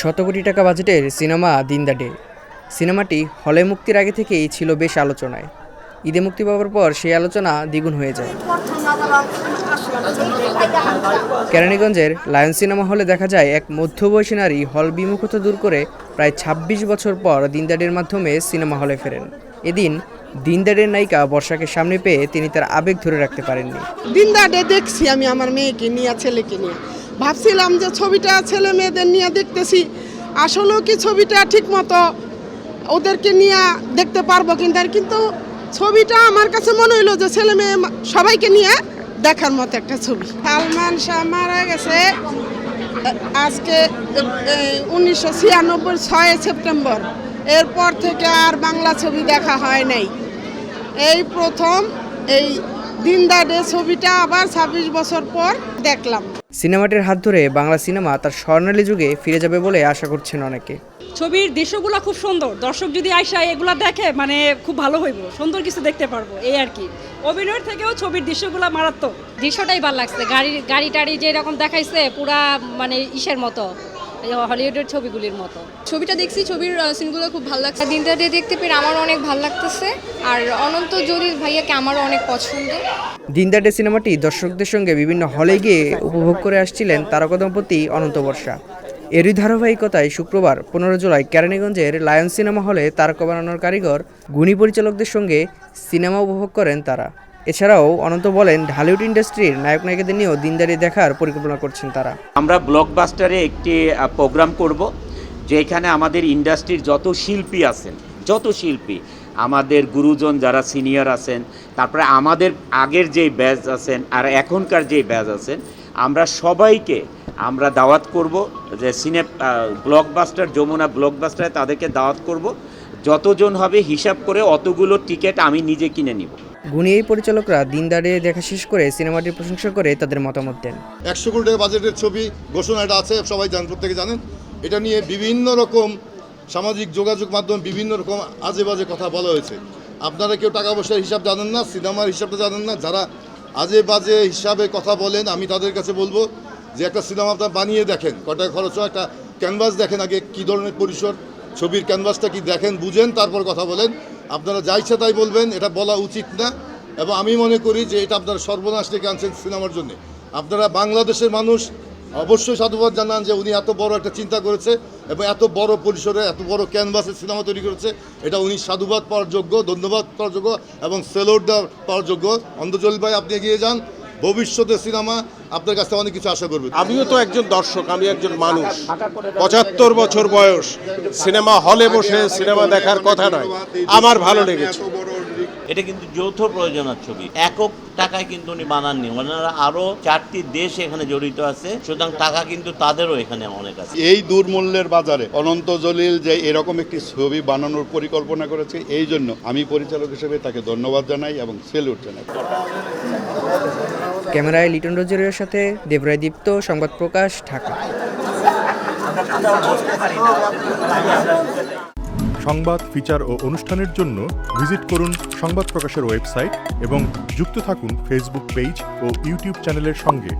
শত কোটি টাকা বাজেটের সিনেমা দিন দ্য ডে। সিনেমাটি হলে মুক্তির আগে থেকেই ছিল বেশ আলোচনায়। ঈদে মুক্তি পাওয়ার পর সেই আলোচনা দ্বিগুণ হয়ে যায়। কেরানীগঞ্জের লায়ন সিনেমা হলে দেখা যায় এক মধ্যবয়সী নারী হল বিমুখতা দূর করে প্রায় ২৬ বছর পর দিনদাডের মাধ্যমে সিনেমা হলে ফেরেন। এদিন দিনদাডের নায়িকা বর্ষাকে সামনে পেয়ে তিনি তার আবেগ ধরে রাখতে পারেননি। দিনদাডে দেখছি আমি আমার মেয়েকে নিয়ে, ছেলেকে নিয়ে। ভাবছিলাম যে ছবিটা ছেলে মেয়েদের নিয়ে দেখতেছি। আসলেও কি ছবিটা ঠিক মতো ওদেরকে নিয়ে দেখতে পারব কিন্তু আর কিন্তু ছবিটা আমার কাছে মনে হইল যে ছেলে মেয়ে সবাইকে নিয়ে দেখার মতো একটা ছবি। সালমান শাহ মারা গেছে আজকে উনিশশো ছিয়ানব্বই ছয় সেপ্টেম্বর। এরপর থেকে আর বাংলা ছবি দেখা হয় নাই। এই প্রথম এই দিনদাডে ছবিটা আবার ছাব্বিশ বছর পর দেখলাম। সিনেমাটির হাত ধরে বাংলা সিনেমা তার স্বর্ণালী যুগে ফিরে যাবে বলে আশা করছেন অনেকে। ছবির দৃশ্যগুলো খুব সুন্দর। দর্শক যদি আইসা এগুলা দেখে মানে খুব ভালো হইব। সুন্দর কিছু দেখতে পারব এই আর কি। অভিনয়ের থেকেও ছবির দৃশ্যগুলো মারাত্মক। দৃশ্যটাই ভালো লাগছে। গাড়ি গাড়ি টাড়ি যেরকম দেখাইছে পুরা মানে ইসের মতো। হলিউডের ছবিগুলির মতো। ছবিটা দেখছি ছবির সিনগুলো খুব ভালো লাগছে। দিনটা দিয়ে দেখতে পেরে আমারও অনেক ভালো লাগতেছে। আর অনন্ত জলিল ভাইয়াকে আমারও অনেক পছন্দ। দিনদাডে সিনেমাটি দর্শকদের সঙ্গে বিভিন্ন হলে গিয়ে উপভোগ করে আসছিলেন তারকা দম্পতি অনন্ত বর্ষা। এরই ধারাবাহিকতায় শুক্রবার পনেরো জুলাই কেরানীগঞ্জের লায়ন সিনেমা হলে তারকা বানানোর কারিগর গুণী পরিচালকদের সঙ্গে সিনেমা উপভোগ করেন তারা। এছাড়াও অনন্ত বলেন ঢালিউড ইন্ডাস্ট্রির নায়ক নায়িকাদের নিয়েও দিনদারি দেখার পরিকল্পনা করছেন তারা। আমরা ব্লকবাস্টারে একটি প্রোগ্রাম করব, যেখানে আমাদের ইন্ডাস্ট্রির যত শিল্পী আছেন, যত শিল্পী, আমাদের গুরুজন যারা সিনিয়র আছেন, তারপরে আমাদের আগের যেই ব্যাচ আছেন আর এখনকার যেই ব্যাচ আছেন, আমরা সবাইকে আমরা দাওয়াত করব যে সিনে ব্লকবাস্টার, যমুনা ব্লকবাস্টারে তাদেরকে দাওয়াত করব। যতজন হবে হিসাব করে অতগুলো টিকিট আমি নিজে কিনে নিব। গুণী এই পরিচালকরা দিনদারে দেখা শেষ করে সিনেমাটির প্রশংসা করে তাদের মতামত দেন। একশো কোটি টাকা বাজেটের ছবি ঘোষণা এটা আছে, সবাই জান প্রত্যেকে জানেন। এটা নিয়ে বিভিন্ন রকম সামাজিক যোগাযোগ মাধ্যম, বিভিন্ন রকম আজে বাজে কথা বলা হয়েছে। আপনারা কেউ টাকা পয়সার হিসাব জানেন না, সিনেমার হিসাবটা জানেন না, যারা আজে বাজে হিসাবে কথা বলেন, আমি তাদের কাছে বলব যে একটা সিনেমা আপনারা বানিয়ে দেখেন কত টাকা খরচ হয়, একটা ক্যানভাস দেখেন আগে কী ধরনের পরিসর, ছবির ক্যানভাসটা কি দেখেন, বুঝেন, তারপর কথা বলেন। আপনারা যা ইচ্ছা তাই বলবেন, এটা বলা উচিত না। এবং আমি মনে করি যে এটা আপনারা সর্বনাশ ডেকে আনছেন সিনেমার জন্য। আপনারা বাংলাদেশের মানুষ অবশ্যই সাধুবাদ জানান যে উনি এত বড় একটা চিন্তা করেছে এবং এত বড় পরিসরে, এত বড় ক্যানভাসে সিনেমা তৈরি করেছে। এটা উনি সাধুবাদ পাওয়ার যোগ্য, ধন্যবাদ পাওয়ার যোগ্য এবং দেওয়ার পাওয়ার যোগ্য। অন্ধজল ভাই, আপনি এগিয়ে যান। ভবিষ্যতে সিনেমা আপনার কাছে অনেক কিছু আশা করবে। আমিও তো একজন দর্শক আমি একজন মানুষ। পঁচাত্তর বছর বয়স সিনেমা হলে বসে সিনেমা দেখার কথা নয়। আমার ভালো লেগেছে। এটা কিন্তু যৌথ প্রয়োজনের ছবি। একক টাকায় কিন্তু উনি বানাননি। ওনারা আরও চারটি দেশ এখানে জড়িত আছে। সুতরাং টাকা কিন্তু তাদেরও এখানে অনেক আছে। এই দুর্মূল্যের বাজারে অনন্ত জলিল যে এরকম একটি ছবি বানানোর পরিকল্পনা করেছে এই জন্য আমি পরিচালক হিসেবে তাকে ধন্যবাদ জানাই এবং সেলুট জানাই। ক্যামেরায় লিটন রোজের সাথে দেবরায় দীপ্ত সংবাদ প্রকাশ, ঢাকা। সংবাদ, ফিচার ও অনুষ্ঠানের জন্য ভিজিট করুন সংবাদ প্রকাশের ওয়েবসাইট এবং যুক্ত থাকুন ফেসবুক পেজ ও ইউটিউব চ্যানেলের সঙ্গে।